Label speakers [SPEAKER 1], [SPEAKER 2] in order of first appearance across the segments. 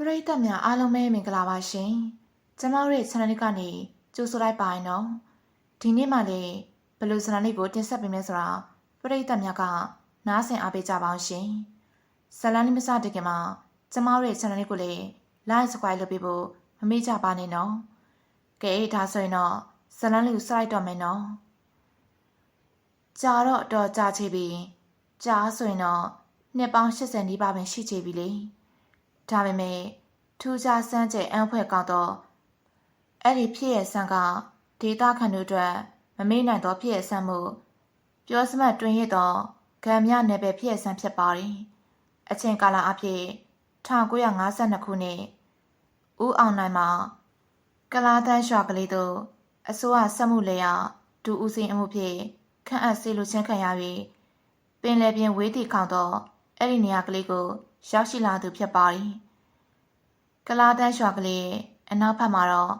[SPEAKER 1] ပရိသတ်များအားလုံးပဲမင်္ဂလာပါရှင်။ကျမတို့ရဲ့ channel လေးကနေကြိုဆိုလိုက်ပါရင်တော့ဒီနေ့မှလည်းဘယ်လို channel လေးကိုတင်ဆက်ပေးမလဲဆိုတာပရိသတ်များကနားဆင်အားပေးကြပါအောင်ရှင်။ဇလန်လေးမစတဲ့ခင်မှာကျမတို့ရဲ့ channel လေးကိုလည်း like subscribe လုပ်ပေးဖို့မမေ့ကြပါနဲ့နော်။ကဲဒါဆိုရင်တော့ဇလန်လေးကိုစလိုက်တော့မယ်နော်။ကြာတော့အတော်ကြာချေပြီ။ကြာဆိုရင်တော့နှစ်ပေါင်း80နီးပါးပဲရှိချေပြီလေ။ ဒါပေမဲ့ထူးခြားစမ်းကျဲအံ့ဖွဲ့ကောင်းသောအဲ့ဒီဖြစ်ရဲ့ဆန်းကဒေတာခန်တို့အတွက်မမေ့နိုင်သောဖြစ်ရဲ့ဆန်းမှုပြောစမှတ်တွင်ရသောကံမြနယ်ပယ်ဖြစ်ရဲ့ဆန်းဖြစ်ပါတယ်။အချိန်ကာလအဖြစ်1952ခုနှစ်ဦးအောင်နိုင်မှာကလာတန်းရွာကလေးတို့အစိုးရစက်မှုလေယာဒူဦးစင်အမှုဖြင့်ခန့်အပ်စေလိုချင်းခံရ၍ပင်လယ်ပြင်ဝေးတီခေါင်သောအဲ့ဒီနေရာကလေးကိုရောက်ရှိလာသူဖြစ်ပါတယ်။ ကလာတန်းရွာကလေးအနောက်ဘက်မှာတော့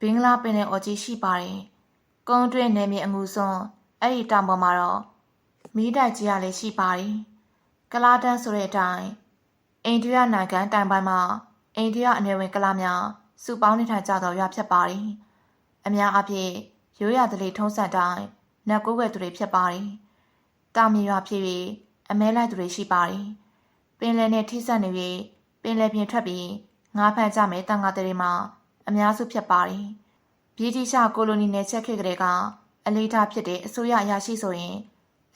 [SPEAKER 1] ဘင်္ဂလားပင်လယ်အော်ကြီးရှိပါတယ်။ကုန်းတွင်းနယ်မြေအမှုစွန်းအဲ့ဒီတောင်ပေါ်မှာတော့မီးတိုက်ကြီးရလည်းရှိပါတယ်။ကလာတန်းဆိုတဲ့အတိုင်းအိန္ဒိယနိုင်ငံတိုင်ပိုင်းမှာအိန္ဒိယအနေဝင်ကလာများစုပေါင်းနေထိုင်ကြသောရွာဖြစ်ပါတယ်။အများအားဖြင့်ရိုးရာဓလေ့ထုံးစံတိုင်းနတ်ကိုးွယ်သူတွေဖြစ်ပါတယ်။တာမီရွာဖြစ်ပြီးအမဲလိုက်သူတွေရှိပါတယ်။ပင်လယ်နဲ့ထိစပ်နေပြီးပင်လယ်ပြင်ထွက်ပြီး ငါးဖမ်းကြမယ်တန်ငါတွေမှာအများစုဖြစ်ပါတယ်။ဗြိတိရှကိုလိုနီနယ်ချက်ခေတ်ကလေးကအလေးထားဖြစ်တဲ့အစိုးရအရာရှိဆိုရင်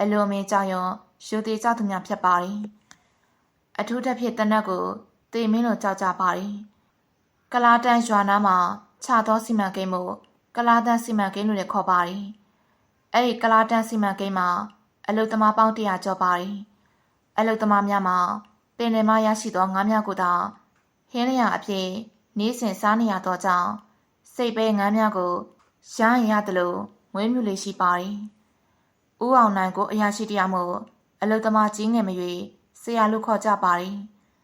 [SPEAKER 1] အလွန်အမင်းကြောင်ရွံယူသေးကြသူများဖြစ်ပါတယ်။အထူးသဖြင့်တနက်ကိုတေမင်းလိုကြောက်ကြပါတယ်။ကလာတန်ရွာနာမှာခြာသောစီမံကိန်းမှုကလာတန်စီမံကိန်းလို့လည်းခေါ်ပါတယ်။အဲ့ဒီကလာတန်စီမံကိန်းမှာအလုသမားပေါင်း100ကျော်ပါတယ်။အလုသမားများမှာပင်လယ်မှရရှိသောငါးများကိုသာ ဟင်းလျာအဖြစ်နေ့စဉ်စားနေရသောကြောင့်စိတ်ပဲငါးများကိုရရင်ရတယ်လို့မွေးမြူလေးရှိပါတယ်။ဦးအောင်နိုင်ကိုအရာရှိတရားမို့အလုသမားကြီးငယ်မ၍ဆရာလို့ခေါ်ကြပါတယ်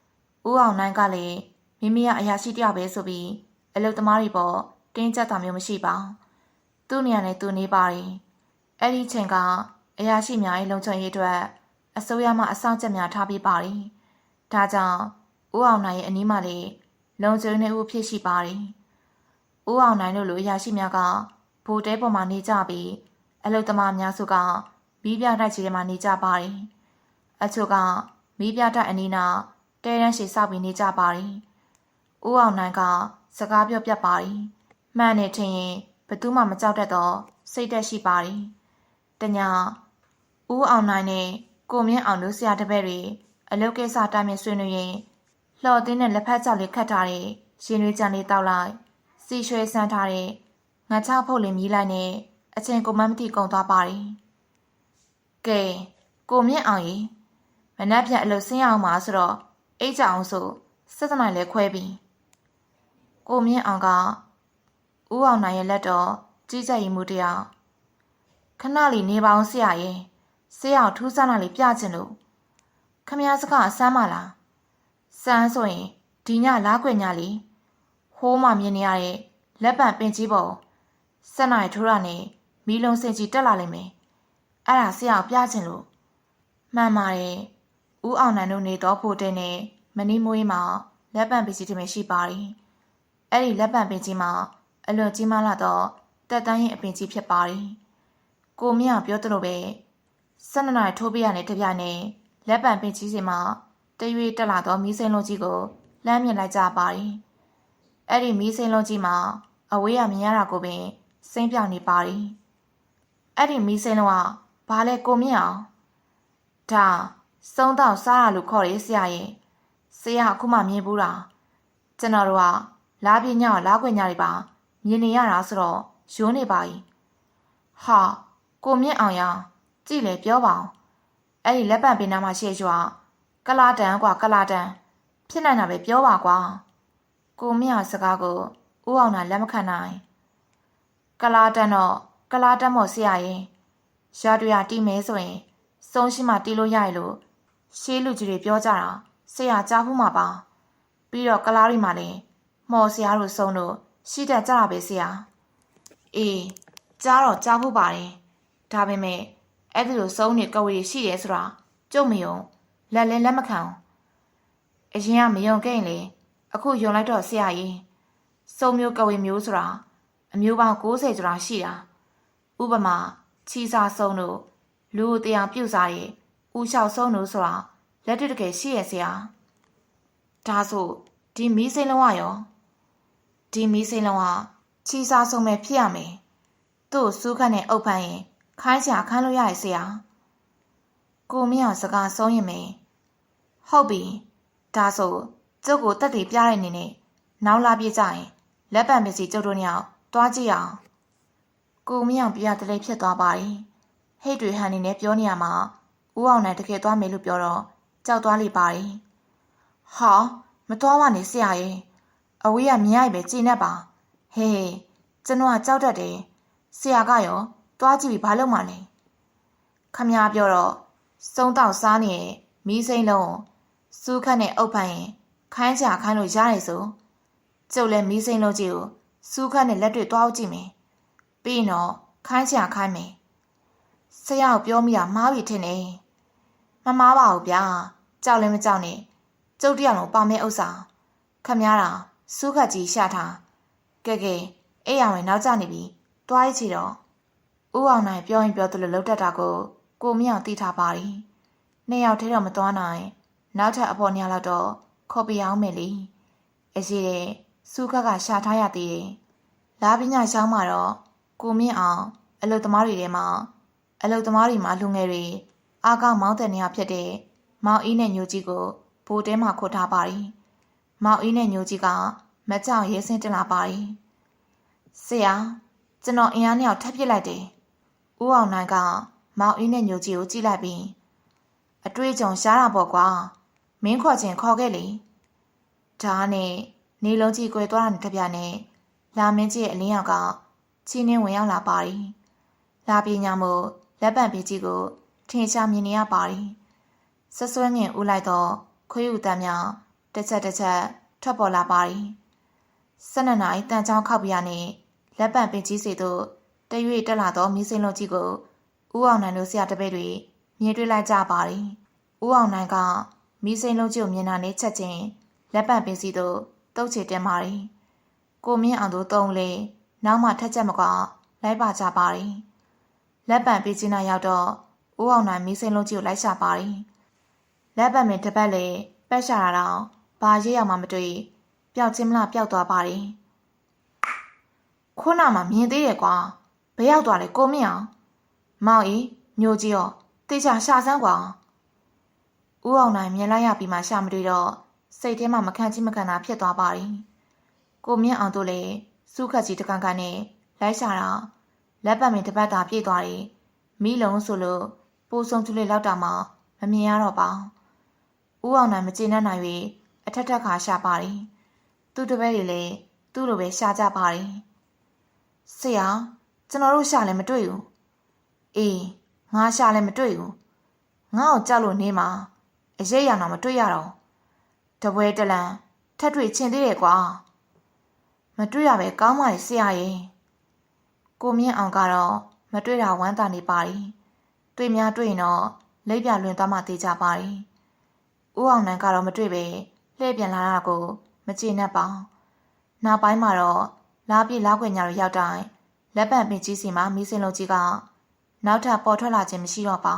[SPEAKER 1] ။ဦးအောင်နိုင်ကလည်းမိမိကအရာရှိတရားပဲဆိုပြီးအလုသမားတွေပေါ်တင်းကျပ်တာမျိုးမရှိပါ။သူ့နေရာနဲ့သူနေပါတယ်။အဲ့ဒီချိန်ကအရာရှိများရဲ့လုံခြုံရေးအတွက်အစိုးရမှအဆောင်ချက်များထားပေးပါတယ်။ဒါကြောင့် ဦးအောင်နိုင်ရဲ့အနီးမှာလေလုံခြုံနေဦးဖြစ်ရှိပါတယ်။ဦးအောင်နိုင်တို့လိုအရာရှိများကဗိုလ်တဲပေါ်မှာနေကြပြီးအလုသမားများစုကမီးပြတိုက်ကြီးထဲမှာနေကြပါတယ်။အချို့ကမီးပြတိုက်အနီးနားတဲတန်းရှိစောက်ပြီးနေကြပါတယ်။ဦးအောင်နိုင်ကစကားပြောပြတ်ပါတယ်။မှန်နေထင်ရင်ဘသူမှမကြောက်တတ်တော့စိတ်သက်ရှိပါတယ်။တညာဦးအောင်နိုင်နဲ့ကိုမြင့်အောင်တို့ဆရာတပည့်တွေအလုတ်ကိစ္စတိုင်းမြင်ဆွေးနွေးရင် လှော်တင်းနဲ့လက်ဖက်ကြောက်လေးခတ်ထားတဲ့ရှင်ရွေးကြံလေးတောက်လိုက်စီရွှဲဆန်းထားတဲ့ငါချဖုတ်လေးမြည်လိုက်နဲ့အချိန်ကိုမမတိကုန်သွားပါတယ်ကဲကိုမြင့်အောင်ကြီးမနှက်ဖြတ်အလုတ်ဆင်းရအောင်ပါဆိုတော့အိတ်ကြအောင်ဆိုစက်တနိုင်လဲခွဲပြီးကိုမြင့်အောင်ကဦးအောင်နိုင်ရဲ့လက်တော်ကြီးကြပ်ရီမှုတရားခဏလေးနေပါအောင်ဆရာရဲ့ဆရာထူးဆန်းတာလေးပြချင်လို့ခမည်းစကားဆမ်းမလား စမ်းဆိုရင်ဒီညလားခွေညလေးဟိုးမှမြင်နေရတဲ့လက်ပံပင်ကြီးပေါ်ဆက်နိုင်ထိုးရနဲ့မီးလုံးစင်ကြီးတက်လာလိမ့်မယ်အဲ့ဒါဆရာပြချင်လို့မှန်ပါတယ်ဦးအောင်နိုင်တို့နေတော့ဖို့တဲ့နဲ့မနီမွေးမှာလက်ပံပင်ကြီးတွေရှိပါတယ်အဲ့ဒီလက်ပံပင်ကြီးမှာအလွန်ကြီးမားလာတော့တက်တန်းရင်အပင်ကြီးဖြစ်ပါတယ်ကိုမြအောင်ပြောသလိုပဲဆက်နနာထိုးပြရတဲ့တပြိုင်နဲ့လက်ပံပင်ကြီးစီမှာ တရွေတက်လာသောမီးစိမ်းလုံးကြီးကိုလှမ်းမြင်လိုက်ကြပါတယ်။အဲ့ဒီမီးစိမ်းလုံးကြီးမှာအဝေးကမြင်ရတာကိုပင်စိမ့်ပြောင်နေပါတယ်။အဲ့ဒီမီးစိမ်းလုံးကဘာလဲကိုမြင့်အောင်ဒါစုံတော့စားရလို့ခေါ်ရဆရာရဲ့ဆရာအခုမှမြင်ဘူးလားကျွန်တော်တို့ကလာပြညောလာခွင့်ညတွေပါမြင်နေရတာဆိုတော့ရိုးနေပါ යි ဟာကိုမြင့်အောင်ရကြည့်လေပြောပါအောင်အဲ့ဒီလက်ပံပင်နာမှာရှေ့ရွာ ကလာတန်ကွာကလာတန်ဖြစ်နိုင်တာပဲပြောပါကွာကိုမြင့်စကားကိုဦးအောင်နာလက်မခံနိုင်ကလာတန်တော့ကလာတန်မော်ဆရာရင်ရှားတွေ့ရတီးမဲဆိုရင်စုံရှိမှတီးလို့ရရလို့ရှေးလူကြီးတွေပြောကြတာဆရာကြားဘူးမှာပါပြီးတော့ကလာရီမှာလည်းမော်ဆရာတို့စုံလို့ရှိတတ်ကြတာပဲဆရာအေးကြားတော့ကြားဖို့ပါတယ်ဒါပေမဲ့အဲ့ဒီလိုစုံနေကဝေရှိတယ်ဆိုတာကြုံမယုံ လက်လဲလက်မခံအောင်အရင်ကမယုံခဲ့ရင်လေအခုယုံလိုက်တော့ဆရာကြီးစုံမျိုးကဝေမျိုးဆိုတာအမျိုးပေါင်း60ကျော်ရှိတာဥပမာချီစာဆုံးတို့လူကိုတရားပြုတ်စားရဲ့ဥလျှောက်ဆုံးတို့ဆိုတာလက်တွေ့တကယ်ရှိရဲ့ဆရာဒါဆိုဒီမီးစိမ်းလုံးဝရောဒီမီးစိမ်းလုံးဝချီစာဆုံးပဲဖြစ်ရမယ်သူ့ကိုစူးခတ်နဲ့အုပ်ဖမ်းရင်ခိုင်းချာခန်းလို့ရရဲ့ဆရာ ကိုမင်းအောင်စကားဆုံးရင်မယ်ဟုတ်ပြီဒါဆိုကျုပ်ကိုတက်တည်ပြတဲ့အနေနဲ့နောက်လာပြကြရင်လက်ပံပစ္စည်းကျုပ်တို့ညောင်တွားကြည့်အောင်ကိုမင်းအောင်ပြရတလေးဖြစ်သွားပါတယ်ဟိတ်တွေဟန်နေနဲ့ပြောနေရမှာဦးအောင်နိုင်တကယ်သွားမယ်လို့ပြောတော့ကြောက်သွားလိပါတယ်ဟာမသွားပါနဲ့ဆရာရဲ့အဝေးကမြင်ရပဲကြည်နေပါဟေးဟေးကျွန်တော်ကကြောက်တတ်တယ်ဆရာကရောသွားကြည့်ပြီးဘာလုပ်မှလဲခမည်းပြောတော့ စုံတော့စားနေမီးစိမ့်လုံးစူးခတ်နဲ့အုပ်ဖမ်းရင်ခိုင်းချခိုင်းလို့ရတယ်ဆိုကျုပ်လည်းမီးစိမ့်လုံးကြီးကိုစူးခတ်နဲ့လက်တွေ့သွားကြည့်မယ်ပြီးရင်တော့ခိုင်းချခိုင်းမယ်ဆရာကပြောမိတာမှားပြီထင်တယ်မမားပါဘူးဗျာကြောက်လည်းမကြောက်နဲ့ကျုပ်တရားလုံးပါမဲဥစ္စာခမည်းတာစူးခတ်ကြီးရှာထားကဲကဲအဲ့ရဝင်နောက်ကျနေပြီတွားရချီတော့ဦးအောင်နိုင်ပြောရင်ပြောသလိုလှုပ်တတ်တာကို ကိုမင်းအောင်သိထားပါရီနှစ်ယောက်ထဲတော့မသွားနိုင်နောက်ထပ်အပေါ်ညလောက်တော့ခေါ်ပြအောင်မယ်လေအရှိတဲ့စူးခတ်ကရှာထားရသေးတယ်လာပညာရှောင်းမှာတော့ကိုမင်းအောင်အလုတ်သမားတွေထဲမှာအလုတ်သမားတွေမှာလူငယ်တွေအားကောင်းမောင်းတဲ့နေရာဖြစ်တဲ့မောင်အင်းနဲ့ညိုကြီးကိုဘိုးတဲမှာခုတ်ထားပါရီမောင်အင်းနဲ့ညိုကြီးကမကြောက်ရဲစင်းတက်လာပါရီဆရာကျွန်တော်အင်အားနဲ့ထပ်ပစ်လိုက်တယ်ဦးအောင်နိုင်က မောင်အင်းနဲ့ညိုကြီးကိုကြည့်လိုက်ပြီးအတွေ့အကြုံရှားတာပေါ့ကွာမင်းခေါ်ချင်းခေါ်ခဲ့လေဒါနဲ့နေလုံးကြီးကွယ်သွားတဲ့တပြားနဲ့လာမင်းကြီးရဲ့အလင်းရောင်ကချင်းနှင်းဝင်ရောက်လာပါရီလာပညာမို့လက်ပံပကြီးကိုထင်ရှားမြင်နေရပါရီဆွဆွဲငင်ဦးလိုက်တော့ခွေးဥတမ်းများတစ်ချက်တစ်ချက်ထွက်ပေါ်လာပါရီ၁၂နာရီတန်ချောင်းခောက်ပြရနဲ့လက်ပံပင်ကြီးစီတို့တရွေ့တက်လာသောမီးစိမ်းလုံးကြီးကို ဦးအောင်နိုင်တို့ဆရာတပည့်တွေမြင်တွေ့လိုက်ကြပါရီဦးအောင်နိုင်ကမီးစိမ်းလုံးကြီးကိုမြင်တာနဲ့ချက်ချင်းလက်ပံပင်စီတို့တုတ်ချေတင်ပါရီကိုမြင့်အောင်တို့တုံးလေနောက်မှထက်ချက်မကွာလိုက်ပါကြပါရီလက်ပံပင်ကြီးနာရောက်တော့ဦးအောင်နိုင်မီးစိမ်းလုံးကြီးကိုလိုက်ရှာပါရီလက်ပံပင်တစ်ပတ်လေပက်ရှာတာတော့ဘာရေးရမှမတွေ့ပျောက်ချင်းမလားပျောက်သွားပါရီခုနမှမြင်သေးတယ်ကွာဘယ်ရောက်သွားလဲကိုမင်းအောင် မောင်အေးညိုကြီးရောတေချာရှာစမ်းကွာဦးအောင်နိုင်မြင်လိုက်ရပြီးမှရှာမတွေ့တော့စိတ်ထဲမှာမခံချိမခံတာဖြစ်သွားပါရီကိုမြင့်အောင်တို့လည်းစုခတ်ကြီးတကန်ကန်နဲ့လိုက်ရှာတာလက်ပတ်မင်တပတ်တာပြည့်သွားတယ်မိလုံးဆိုလို့ပိုးဆုံးသူလေးလောက်တာမှမမြင်ရတော့ပါဦးအောင်နိုင်မကျေနပ်နိုင်၍အထက်ထက်ခါရှာပါရီသူ့တပည့်တွေလည်းသူ့လိုပဲရှာကြပါရီဆရာကျွန်တော်တို့ရှာလည်းမတွေ့ဘူး အေးငါရှာလည်းမတွေ့ဘူးငါ့ကိုကြောက်လို့နေမှာအရေးရအောင်မတွေ့ရတော့တပွဲတလန်ထက်တွေ့ချင်သေးတယ်ကွာမတွေ့ရပဲကောင်းပါလေဆရာရဲ့ကိုမြင့်အောင်ကတော့မတွေ့တာဝမ်းသာနေပါရီတွေ့များတွေ့ရင်တော့လက်ပြလွင်သွားမှသိကြပါရီဦးအောင်နိုင်ကတော့မတွေ့ပဲလှည့်ပြန်လာတာကိုမကျေနပ်ပါနောက်ပိုင်းမှာတော့လားပြေလားခွေညာတို့ရောက်တိုင်းလက်ပံပင်ကြီးစီမှာမီးစင်လုံးကြီးက နောက်ထပ်ပေါ်ထွက်လာခြင်းမရှိတော့ပါ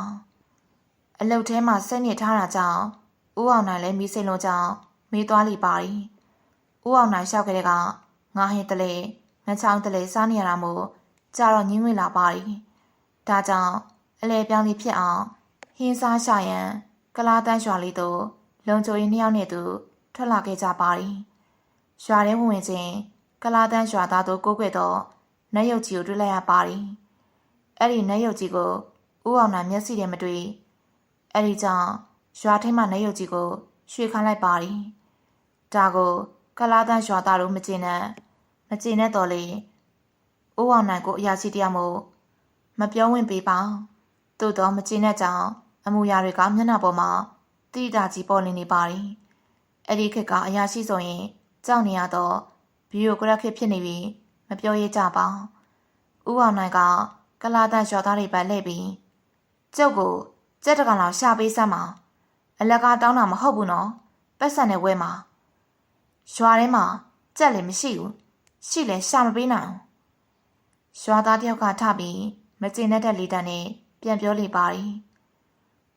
[SPEAKER 1] အလုတ်ထဲမှာစိတ်ညစ်ထားတာကြောင့်ဦးအောင်နိုင်လည်းမီးစင်လုံးကြောင့်မေးသွားလိပါရီဦးအောင်နိုင်လျှောက်ကြတဲ့ကငါဟင်းတလေငချောင်းတလေစားနေရတာမို့ကြာတော့ညင်းဝင်လာပါရီဒါကြောင့်အလဲပြောင်းလေးဖြစ်အောင်ဟင်းစားရှာရန်ကလာတန်းရွာလေးတို့လုံချိုရင်နှစ်ယောက်နဲ့သူထွက်လာခဲ့ကြပါရီရွာထဲဝင်ဝင်ချင်းကလာတန်းရွာသားတို့ကိုးကွယ်တော့နတ်ရုပ်ကြီးကိုတွေ့လိုက်ရပါရီ အဲ့ဒီနတ်ရုပ်ကြီးကိုဦးအောင်နိုင်မျက်စိထဲမတွေ့အဲ့ဒီကြောင့်ရွာထဲမှာနတ်ရုပ်ကြီးကိုရွှေခိုင်းလိုက်ပါရီဒါကိုကလာတန်းရွာသားတို့မကျေနပ်မကျေနပ်တော့လေဦးအောင်နိုင်ကိုအရာရှိတရားမို့မပြောဝင်ပေးပါသို့တော့မကျေနပ်ကြောင်အမူအရာတွေကမျက်နှာပေါ်မှာတိတာကြီးပေါ်နေနေပါရီအဲ့ဒီခက်ကအရာရှိဆိုရင်ကြောက်နေရတော့ဘီယိုဂရက်ခစ်ဖြစ်နေပြီမပြောရကြပါဦးအောင်နိုင်က ကလာတန်လျှော်သားတွေပဲလှည့်ပြီးကျုပ်ကိုကြက်တကောင်လောက်ရှာပေးစမ်းပါအလကားတောင်းတာမဟုတ်ဘူးနော်ပတ်စံနဲ့ဝဲမှာရွာထဲမှာကြက်လည်းမရှိဘူးရှိလဲရှာမပေးနိုင်ဘူးရွာသားတယောက်ကထပြီးမကျေနပ်တဲ့လေတံနဲ့ပြန်ပြောလေပါရီ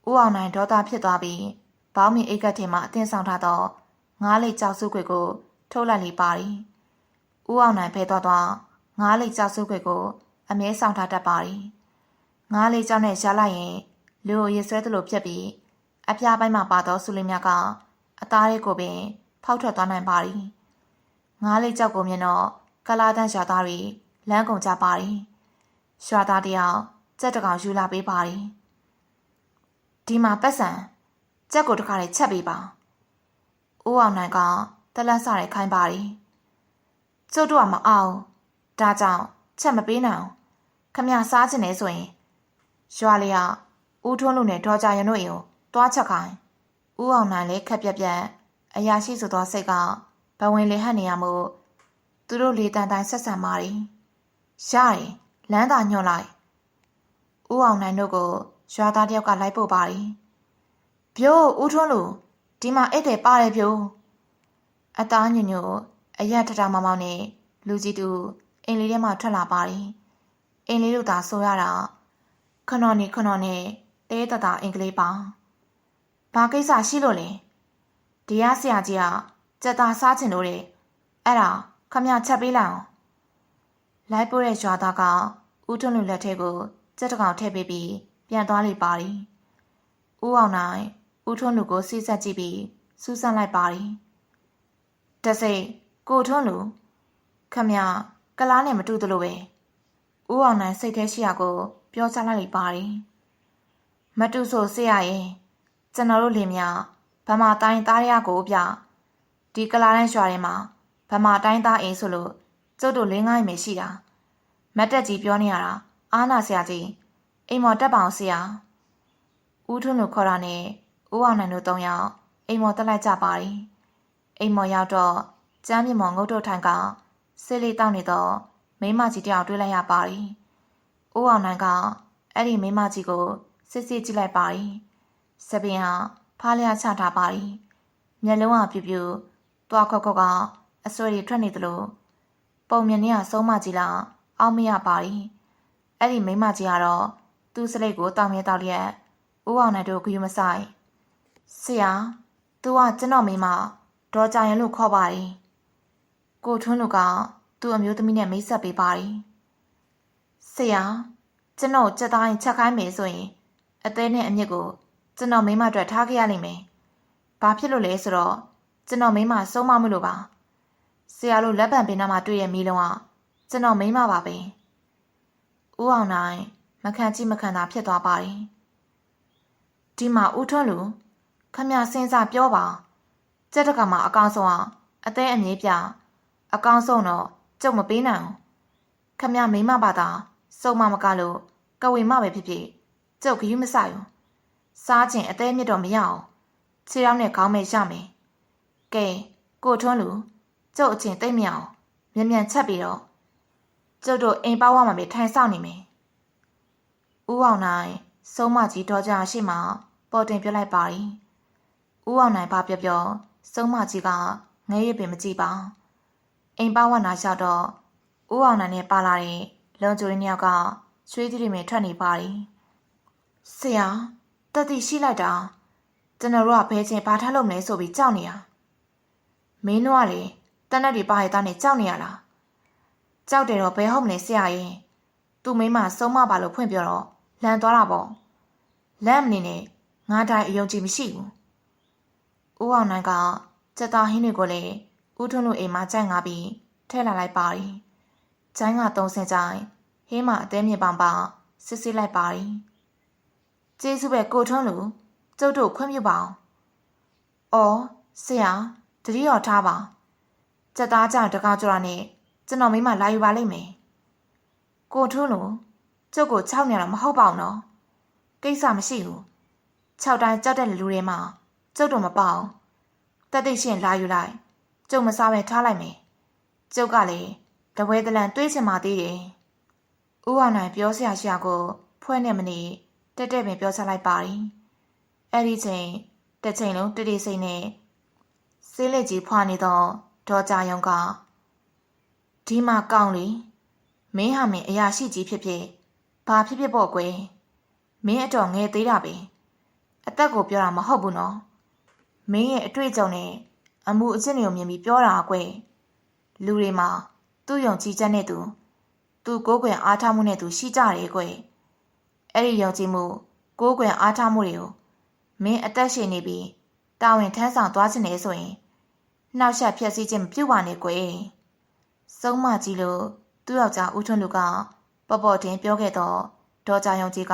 [SPEAKER 1] ဦးအောင်နိုင်ဒေါသဖြစ်သွားပြီးဘောင်းမီအိတ်ကတ်ထဲမှာအသင်းဆောင်ထားသောငားလိတ်ကြောက်စုခွေကိုထုတ်လိုက်လေပါရီဦးအောင်နိုင်ဖဲသွားသွားငားလိတ်ကြောက်စုခွေကို အမြဲဆောင်ထားတတ်ပါရီငားလိတ်ကြောက်နဲ့ရှားလိုက်ရင်လူကိုရေဆွဲသလိုဖြစ်ပြီးအပြားပိုင်းမှာပါသောဆူလေးများကအသားလေးကိုပင် ဖောက်ထွက်သွားနိုင်ပါရီငားလိတ်ကြောက်ကိုမြင်တော့ကလာတန်းရွာသားတွေလမ်းကုန်ကြပါရီရွာသားတယောက်ကြက်တကောင်ယူလာပေးပါရီဒီမှာပတ်စံကြက်ကိုတခါလေးချက်ပေးပါဦးအောင်နိုင်ကတလန့်စရဲခိုင်းပါရီကျုပ်တို့ကမအောင်ဒါကြောင့်ချက်မပေးနိုင် ခမရစားချင်နေဆိုရင်ရွာလေးကဦးထွန်းလူနဲ့ဒေါ်ကြရံတို့အိမ်ကိုတွားချက်ခိုင်းဦးအောင်နိုင်လည်းခက်ပြက်ပြက်အရာရှိဆိုသောစိတ်ကဘဝင်လေဟတ်နေရမို့သူတို့လေတန်တိုင်းဆက်ဆံပါရီရတယ်လမ်းသာညွှန်လိုက်ဦးအောင်နိုင်တို့ကိုရွာသားတယောက်ကလိုက်ပို့ပါရီပြိုးဦးထွန်းလူဒီမှာအိတ်တယ်ပါတယ်ပြိုးအသားညွညွအရက်ထထမောင်မောင်နဲ့လူကြီးတူအိမ်လေးထဲမှာထွက်လာပါရီ အိမ်လေးတို့သာဆိုရတာခဏနေခဏနေတဲတတာအင်္ဂလိပ်ပါဘာကိစ္စရှိလို့လဲဒီရဆရာကြီးကစက်သားစားချင်လို့တဲ့အဲ့ဒါခမချက်ပေးလိုက်အောင်လိုက်ပို့တဲ့ရွာသားကဦးထွန်းလူလက်ထဲကိုစက်တကောင်ထည့်ပေးပြီးပြန်သွားလိပါရီဦးအောင်နိုင်ဦးထွန်းလူကိုစီးဆက်ကြည့်ပြီးစူးစမ်းလိုက်ပါရီတစိတ်ကိုထွန်းလူခမကလားနဲ့မတူသလိုပဲ ဦးအောင်နိုင်စိတ်ထဲရှိရကို ပြောချလိုက်လိပါရီမတူဆိုဆရာရင်ကျွန်တော်တို့လင်မြဗမာတိုင်းသားရကိုပြဒီကလာတန်းရွာထဲမှာဗမာတိုင်းသားအိမ်ဆိုလို့ကျုပ်တို့လင်းငိုင်းမယ်ရှိတာမတ်တက်ကြီးပြောနေရတာအားနာဆရာကြီးအိမ်မော်တက်ပါအောင်ဆရာဦးထွန်းတို့ခေါ်တာနဲ့ဦးအောင်နိုင်တို့၃ယောက်အိမ်မော်တက်လိုက်ကြပါရီအိမ်မော်ရောက်တော့ကျမ်းမြေမော်ငုတ်တို့ထိုင်ကဆေးလေးတောက်နေတော့ မိမကြီးတယောက်တွေ့လိုက်ရပါရီဦးအောင်နိုင်ကအဲ့ဒီမိမကြီးကိုစစ်စစ်ကြည့်လိုက်ပါရီစပင်ဟာဖားလျားချထားပါရီမျက်လုံးကပြူပြူသွားခော့ခော့ကအဆွဲတွေထွက်နေသလိုပုံမြင်နေရဆုံးမကြီးလားအောက်မရပါရီအဲ့ဒီမိမကြီးကတော့သူ့စလိတ်ကိုတောင်းမြဲတောက်လျက်ဦးအောင်နဲ့တို့ဂယူမဆိုင်ဆရာ तू ကကျွန်တော်မိမဒေါ်ကြရင်လို့ခေါ်ပါရီကိုထွန်းလူက သူ့အမျိုးသမီးနဲ့မိတ်ဆက်ပေးပါရီဆရာကျွန်တော်ကြက်သားရင်ချက်ခိုင်းမယ်ဆိုရင်အသေးနဲ့အမြစ်ကိုကျွန်တော်မိမအတွက်ထားခဲ့ရလိမ့်မယ်။ဘာဖြစ်လို့လဲဆိုတော့ကျွန်တော်မိမဆုံးမမလို့ပါ။ဆရာတို့လက်ပံပင်နာမှာတွေ့ရမီလုံးကကျွန်တော်မိမပါပဲ။ဦးအောင်နိုင်မခံကြည့်မခံတာဖြစ်သွားပါတယ်။ဒီမှာဦးထွန်းလူခမစင်းစားပြောပါ။ကြက်တကမှာအကောင်ဆုံးအောင်အသေးအမြင့်ပြအကောင်ဆုံးတော့ ကြုံမပေးနိုင်ဘူး။ခမမိမပါတာစုံမမကလို့ကဝေမပဲဖြစ်ဖြစ်ကျုပ်ကယူမဆိုင်ဘူးစားခြင်းအသေးမြစ်တော့မရအောင်ခြေထောက်နဲ့ခေါင်းမဲ့ရမယ်ကဲကိုထွန်းလူကျုပ်အချင်းသိမ့်မအောင်မြန်မြန်ချက်ပြီးတော့ကျုပ်တို့အိမ်ပေါဝမှာပဲထိုင်ဆောင်နေမယ်ဦးအောင်နိုင်ဆုံးမကြီးတော်ကြရှိမှပေါ်တင်ပြလိုက်ပါ၏ဦးအောင်နိုင်ဘာပြောပြောဆုံးမကြီးကငဲရပင်မကြည့်ပါ အိမ်ပေါဝနာလျှောက်တော့ဦးအောင်နိုင်နဲ့ပါလာတဲ့လုံကျိုးရင်းယောက်ကရွှေသီးတွေမဲ့ထွက်နေပါ၏ဆရာတတိရှိလိုက်တာကျွန်တော်တို့ကဘဲချင်းဘာထားလို့မလဲဆိုပြီးကြောက်နေရမင်းတို့ကလေတနက်တွေပါရတဲ့နဲ့ကြောက်နေရလားကြောက်တယ်တော့ဘယ်ဟုတ်မလဲဆရာရင်သူ့မိမဆုံးမပါလို့ဖွင့်ပြောတော့လန်သွားတာပေါ့လမ်းမနေနဲ့ငါတိုင်အယုံကြည်မရှိဘူးဦးအောင်နိုင်ကစက်သားဟင်းတွေကိုလည်း ဦးထွန်းတို့အိမ်မှာကြိုက်ငါပြီးထဲလာလိုက်ပါရီကျိုင်းကသုံးစင်ကြိုင်ဟင်းမအသေးမြင့်ပန်ပစစ်စစ်လိုက်ပါရီကျေးဇူးပဲကိုထွန်းလူကျုပ်တို့ခွင့်ပြုပါအောင်။အော်ဆရာတတိတော်ထားပါ။စက်သားကြတကားကြွရနဲ့ကျွန်တော်မိမလာယူပါလိမ့်မယ်။ကိုထွန်းလူကျုပ်ကို၆နေရတော့မဟုတ်ပါဘူးနော်။ကိစ္စမရှိဘူး။၆တိုင်းကြောက်တဲ့လူတွေမှာကျုပ်တို့မပေါ့။တက်သိရှင်လာယူလိုက်။ ကျုပ်မစားပဲထားလိုက်မယ်။ကျုပ်ကလည်းတပွဲတလန်တွေးချင်မှသေးတယ်။ဦးဝနိုင်ပြောစရာရှာကိုဖွဲ့နဲ့မနေတက်တက်ပင်ပြောချလိုက်ပါရီအဲ့ဒီချိန်တစ်ချိန်လုံးတတိစိတ်နဲ့ဆေးလက်ကြီးဖွာနေတော့ဒေါ်ကြယုံကဒီမှာကောင်းလေမင်းဟာမင်းအရာရှိကြီးဖြစ်ဖြစ်ဘာဖြစ်ဖြစ်ပေါ့ကွယ်မင်းအတော်ငယ်သေးတာပဲအသက်ကိုပြောတာမဟုတ်ဘူးနော်မင်းရဲ့အတွေ့အကြုံနဲ့ အမှုအကျင့်တွေကိုမြင်ပြီးပြောတာကွယ်လူတွေမှာသူ့ယုံကြည်ချက်နဲ့သူသူကိုယ်ကွယ်အားထားမှုနဲ့သူရှိကြတယ်ကွယ်အဲ့ဒီယုံကြည်မှုကိုယ်ကွယ်အားထားမှုတွေကိုမင်းအသက်ရှင်နေပြီးတာဝန်ထမ်းဆောင်သွားခြင်းနေဆိုရင်နှောက်ယှက်ဖျက်ဆီးခြင်းမပြုပါနဲ့ကွယ်စုံးမကြီးလို့သူ့ယောက်ျားဦးထွန်းလူကပေါ့ပေါ့တင်ပြောခဲ့တော့ဒေါ်ကြယုံကြီးက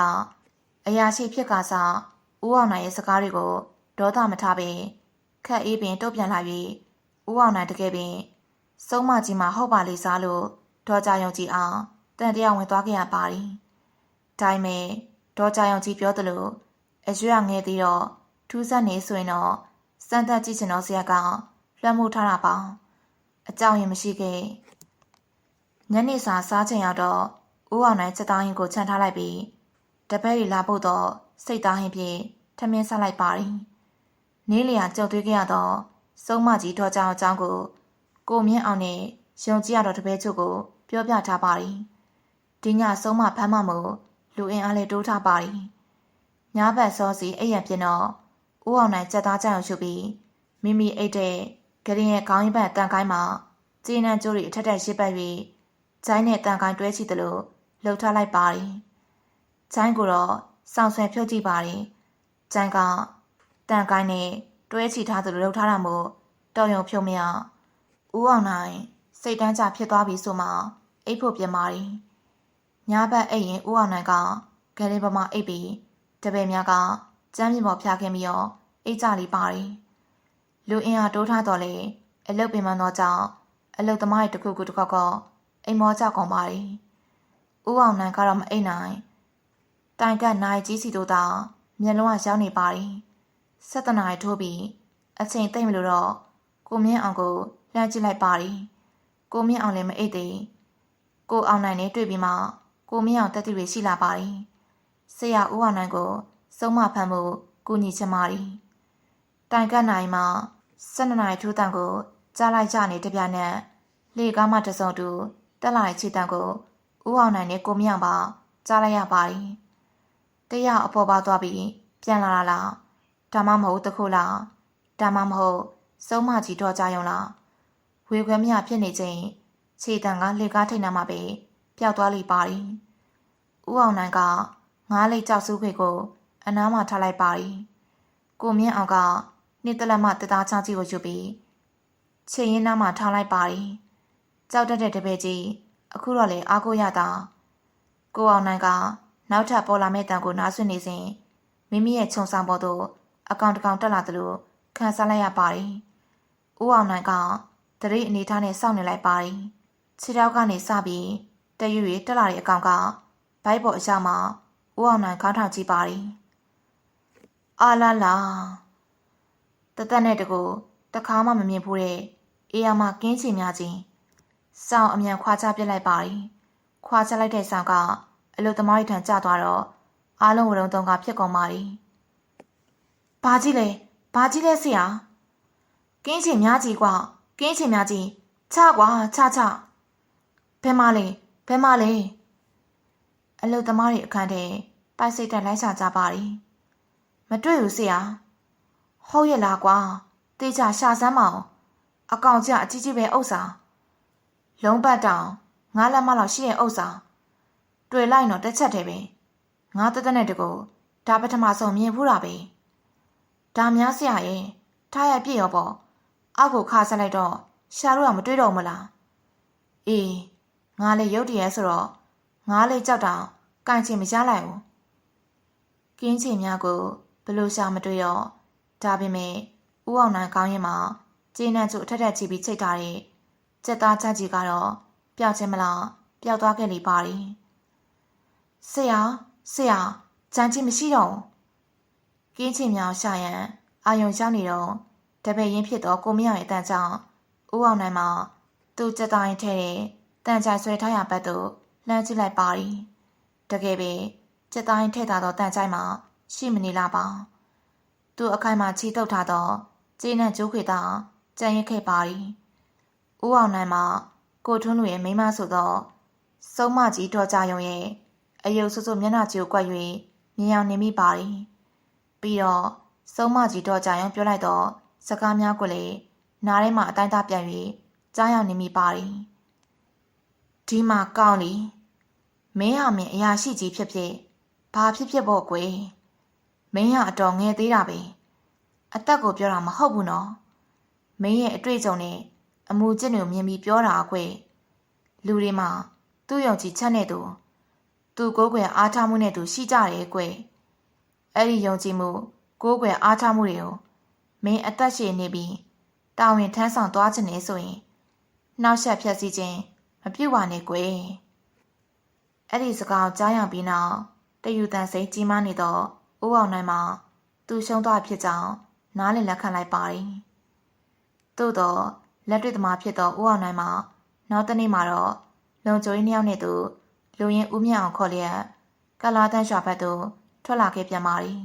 [SPEAKER 1] အရာရှိဖြစ်ကစားဦးအောင်နိုင်ရဲ့စကားတွေကိုဒေါသမထားပင် ခက်အေးပင်တုတ်ပြန်လာပြီးဦးအောင်နိုင်တကယ်ပင်စုံးမကြီးမှာဟုတ်ပါလိမ့်စားလို့ဒေါ်ကြယုံကြီးအောင်တန်တရားဝင်သွားခဲ့ရပါသည်ဒါပေမဲ့ဒေါ်ကြယုံကြီးပြောသလိုအရွယ်ငယ်သေးတော့ထူးဆန်းနေဆိုရင်တော့စမ်းသပ်ကြည့်ချင်တော့ဆရာကလွှမ်းမိုးထားတာပါအကြောင်းရင်မရှိခဲ့ညနေစာစားချိန်ရောက်တော့ဦးအောင်နိုင်စက်သားရင်ကိုခြံထားလိုက်ပြီးတပည့်ရီလာဖို့တော့စိတ်သားဟင်းဖြင့်ထမင်းဆက်လိုက်ပါသည် နေလျာကြောက်သွေးကြရတော့စုံမကြီးတော်ကြောင်အကြောင်းကိုကိုမြင့်အောင်နဲ့ယုံကြည်ရတော့တပည့်ချုပ်ကို ပြောပြထားပါသည်ဒီညဆုံးမဖမ်းမမို့လူအင်အားလေးတိုးထားပါသည်ညဘက်စောစီအိပ်ရပြင်တော့ဦးအောင်နိုင်စက်သားကြောင်ရှုပြီးမိမိအိတ်တဲ့ဂရင်ရဲ့ခေါင်းရင်းဘက်တန်ကိုင်းမှာကျင်းနှံကျိုးတွေအထက်ထက်ရှစ်ပတ်၍ဂျိုင်းနဲ့တန်ကိုင်းတွဲချီသလိုလှုပ်ထားလိုက်ပါသည်။ဂျိုင်းကိုတော့စောင့်ဆွဲဖြုတ်ကြည့်ပါသည်။ဂျိုင်းက တန်ကိုင်းနဲ့တွဲချီထားသလိုလှုပ်ထားတာမို့တော်ရုံဖြုံမရ။ဦးအောင်နိုင်စိတ်တန်းကြဖြစ်သွားပြီဆိုမှအိတ်ဖို့ပြင်ပါသည်။ညဘက်အိတ်ရင်ဦးအောင်နိုင်ကဂရင်ပမာအိတ်ပြီးတပည့်များကကျမ်းမြေပေါ်ဖျားခင်းပြီးတော့အိတ်ကြလီပါသည်။လူအင်အားတိုးထားတော်လေအလုတ်ပင်မသောကြောင့်အလုတ်သမားတွေတစ်ခုခုတစ်ခေါက်ကအိမ်မောကြကုန်ပါသည်။ဦးအောင်နန်ကတော့မအိမ်နိုင်။တိုင်ကနိုင်ကြီးစီတို့သာမျက်လုံးကရောက်နေပါသည်။ ဆက်တနာရီထိုးပြီးအချိန်သိမ့်မလို့တော့ကိုမြင့်အောင်ကိုလှမ်းကြည့်လိုက်ပါသည်။ကိုမြင့်အောင်လည်းမအိတ်သေး။ကိုအောင်နိုင်နဲ့တွေ့ပြီးမှကိုမြင့်အောင်တက်တည်ရရှိလာပါသည်။ဆရာဦးအောင်နိုင်ကိုစုံမဖမ်းမှုကူညီချင်ပါသည်။တိုင်ကနိုင်မှာ၁၂နာရီထိုးတန်ကိုကြားလိုက်ကြနေတပြနဲ့လေကားမှတစုံတူတက်လာတဲ့ခြေတံကိုဦးအောင်နိုင်နဲ့ကိုမြောင်ပါကြားလိုက်ရပါတယ်။တရားအပေါ်ပါသွားပြီးပြန်လာတာလား ဒါမှမဟုတ်တခုလားဒါမှမဟုတ်စုံမကြီးတော့ကြရုံလားဝေခွဲမြဖြစ်နေချိန်ခြေတံကလေကားထိတ်နာမှာပဲပျောက်သွားလိပါသည်။ဦးအောင်နိုင်ကငားလေးကြောက်စုခွေကိုအနားမှာထားလိုက်ပါသည်။ကိုမြင့်အောင်ကနှစ်တလက်မတသားချောင်းကြီးကိုယူပြီးခြေရင်းနားမှာထားလိုက်ပါသည်။ကြောက်တတ်တဲ့တပည့်ကြီးအခုတော့လေအားကိုရတာကိုအောင်နိုင်ကနောက်ထပ်ပေါ်လာမဲ့တန်ကိုနားဆွနေစဉ်မိမိရဲ့ခြုံဆောင်ပေါ်သို့ အကောင်တကောင်တက်လာသလိုခံစားလိုက်ရပါတယ်။ဦးအောင်နိုင်ကတရိအနေထားနဲ့စောင့်နေလိုက်ပါတယ်။ခြေထောက်ကနေစပြီးတရွေတက်လာတဲ့အကောင်ကဘိုက်ပေါ်အရောက်မှာဦးအောင်နိုင်ခေါင်းထောင်ကြည့်ပါတယ်။အာလာလာတသက်နဲ့တကူတခါမှမမြင်ဘူးတဲ့အေးရမကင်းချင်များချင်းစောင်းအမြန်ခွာချပစ်လိုက်ပါရီခွာချလိုက်တဲ့စောင်းကအလုသမားရီထံကျသွားတော့အားလုံးဝရုံတုံးကဖြစ်ကုန်ပါရီ ဘာကြီးလဲဘာကြီးလဲဆရာကင်းချင်များကြီးကွာကင်းချင်များကြီးချကွာချချဘယ်မှာလဲဘယ်မှာလဲအလုတ်သမားတွေအခန့်တဲ့ပိုက်စိတ်တက်လိုက်ချကြပါတယ်မတွေ့ဘူးဆရာဟုတ်ရဲ့လားကွာတေချာရှာစမ်းမအောင်အကောင်ကျအကြီးကြီးပဲဥစ္စာလုံးပတ်တောင်ငါလက်မလောက်ရှိတဲ့ဥစ္စာတွေ့လိုက်တော့တစ်ချက်တည်းပဲငါတက်တဲ့တကူဒါပထမဆုံးမြင်ဖူးတာပဲ။ ဒါများဆရာရဲ့ထားရပြည့်ရောပေါ့အောက်ကိုခါဆက်လိုက်တော့ရှာလို့ကမတွေ့တော့မလားအေးငါလည်းရုတ်တရက်ဆိုတော့ငါလည်းကြောက်တာကန်ချင်မရလိုက်ဘူးကင်းချင်များကိုဘလို့ရှာမတွေ့ရောဒါပေမဲ့ဦးအောင်နိုင်ကောင်းရင်မှာကျင်းနဲ့ကျအထက်ထက်ချီပြီးချိတ်ထားတဲ့စက်သားချက်ကြီးကတော့ပျောက်ခြင်းမလားပျောက်သွားခဲ့လေပါရီဆရာဆရာကြမ်းချင်းမရှိတော့ ကင်းချင်မြောင်ရှာရန်အာယုံရောက်နေတော့တပည့်ရင်းဖြစ်တော့ကိုမရရဲ့အတန်ကြောင့်ဦးအောင်နိုင်မှာသူစက်သားရင်ထဲတဲ့တန်ကြိုင်ဆွဲထားရဘက်သို့လှမ်းကြည့်လိုက်ပါရီတကယ်ပဲစက်သားရင်ထဲတာတော့တန်ကြိုင်မှာရှိမနေလားပါသူအခိုင်မှာချီတုပ်ထားတော့ကျင်းနဲ့ကျိုးခွေတာကြံရခဲ့ပါရီဦးအောင်နိုင်မှာကိုထွန်းလူရဲ့မိန်းမဆိုတော့စုံမကြီးတော်ကြရုံရဲ့အယုတ်ဆူဆူမျက်နှာကြီးကိုကွက်၍မြင်အောင်နေမိပါတယ် ပြီးတော့စုံမကြီးတော်ကြရုံပြောလိုက်တော့စကားများကိုလေနားထဲမှာအတိုင်းသားပြန်၍ကြားရောက်နေမိပါတယ်ဒီမှာကောင်းလီမင်းဟာမင်းအရာရှိကြီးဖြစ်ဖြစ်ဘာဖြစ်ဖြစ်ပေါ့ကွယ်မင်းဟာအတော်ငယ်သေးတာပဲအသက်ကိုပြောတာမဟုတ်ဘူးနော်မင်းရဲ့အတွေ့အကြုံနဲ့အမူအကျင့်တွေကိုမြင်ပြီးပြောတာအကွယ်လူတွေမှာသူ့ယုံကြည်ချက်နဲ့သူသူကိုယ်ကွယ်အားထားမှုနဲ့သူရှိကြတယ်ကွယ် အဲ့ဒီယုံကြည်မှုကိုယ်ကွယ်အားထားမှုတွေကိုမင်းအသက်ရှင်နေပြီးတာဝန်ထမ်းဆောင်သွားခြင်းနဲ့ဆိုရင်နှောက်ယှက်ဖြတ်စည်းခြင်းမပြုတ်ပါနဲ့ကွယ်အဲ့ဒီစကားကိုကြားရပြီးနောက်တယူတန်စိတ်ကြီးမားနေတော့ဦးအောင်နိုင်မှာသူရှုံးသွားဖြစ်ကြောင်းနားလည်လက်ခံလိုက်ပါတယ်သို့တော့လက်တွေ့သမားဖြစ်သောဦးအောင်နိုင်မှာနောက်တစ်နေ့မှာတော့လုံချိုကြီးနှစ်ယောက်နဲ့သူလူရင်ဦးမြအောင်ခေါ်လျက်ကလာတန်းရွာဘက်သို့ ထွက်လာခဲ့ပြန်ပါတယ်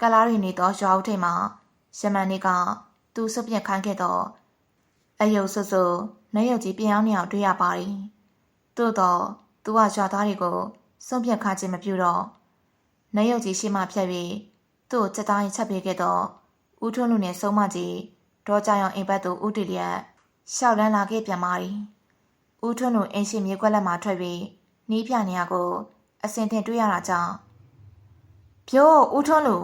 [SPEAKER 1] ကလာရီနေသောရွာဦးထိပ်မှာရမန်နေကသူစွပ်ပြက်ခိုင်းခဲ့တော့အယုတ်ဆွဆွနေရုပ်ကြီးပြန်အောင်နေအောင်တွေ့ရပါတယ်သို့တော့သူကရွာသားတွေကိုစွန့်ပြက်ခါခြင်းမပြုတော့နေရုပ်ကြီးရှိမှဖြတ်ပြီးသူ့ကိုချက်သားရင်ချက်ပေးခဲ့တော့ဦးထွန်းလူနဲ့ဆုံးမကြီးဒေါ်ကြရောင်အိမ်ဘက်သို့ဦးတည်လျက်ရှောက်လန်းလာခဲ့ပြန်ပါတယ်ဦးထွန်းလူအင်းရှိမြေခွက်လက်မှာထွက်ပြီးနီးပြနေရကိုအစင်တင်တွေ့ရတာကြောင့် ပြောဦးထွန်းလူ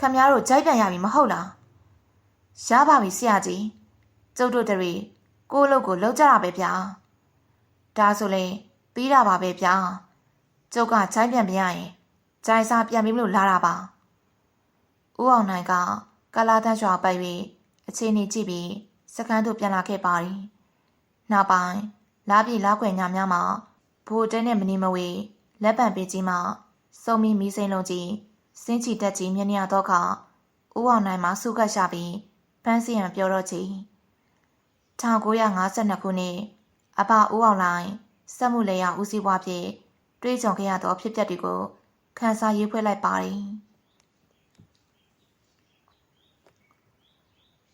[SPEAKER 1] ခမရတို့ကြိုက်ပြန်ရပြီမဟုတ်လားရပါပြီဆရာကြီးကျုပ်တို့တရီကိုယ့်အလုပ်ကိုလုပ်ကြတာပဲဗျာဒါဆိုလေပြီးတာပါပဲဗျာကျုပ်ကကြိုက်ပြန်ပြရရင်ကြိုင်စားပြန်ပြီးမလို့လာတာပါဦးအောင်နိုင်ကကလာတန်းရွာပိုက်ပြီးအချိန်ကြီးကြည့်ပြီးစကန်းတို့ပြန်လာခဲ့ပါတယ်နောက်ပိုင်းလာပြီလာခွေညများမှာဘိုးတဲနဲ့မနီမဝေလက်ပံပေးကြီးမှာ စုံမီမီစိန်လုံးကြီးစင်းချီတက်ကြီးမြင်ရတော့ကဦးအောင်နိုင်မှာစုကတ်ရှာပြီးဖန်းစီရန်ပြောတော့ချီ1952ခုနှစ်အဘဦးအောင်လိုင်းစက်မှုလေယာဦးစီးပွားဖြင့်တွေးကြုံခဲ့ရသောဖြစ်ပျက်တွေကိုခန်းစားရေးဖွဲ့လိုက်ပါတယ်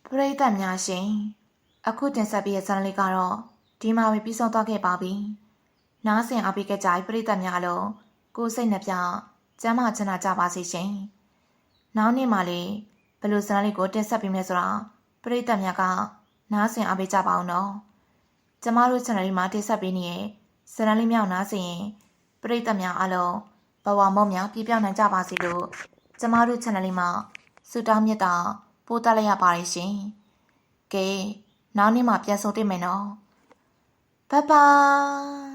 [SPEAKER 1] ပရိသတ်များရှင် အခုတင်ဆက်ပေးတဲ့ဇာတ်လေးကတော့ဒီမှာပဲပြီးဆုံးသွားခဲ့ပါပြီ။နားဆင်အားပေးကြကြပရိသတ်များလုံး ကိုယ်စိတ်နှပြကျမ်းမာချမ်းသာကြပါစေရှင်။နောက်နေ့မှလည်းဘယ်လိုဇာတ်လေးကိုတင်ဆက်ပေးမလဲဆိုတာပရိသတ်များကနားဆင်အားပေးကြပါအောင်နော်။ကျမတို့ channel လေးမှာတင်ဆက်ပေးနေတဲ့ဇာတ်လေးမြောက်နားဆင်ရင်ပရိသတ်များအားလုံးဘဝမောက်များပြည့်ပြောင်းနိုင်ကြပါစေလို့ကျမတို့ channel လေးမှာဆုတောင်းမြတ်တာပို့တလိုက်ရပါတယ်ရှင်။ကဲနောက်နေ့မှပြန်ဆုံတွေ့မယ်နော်။ Bye bye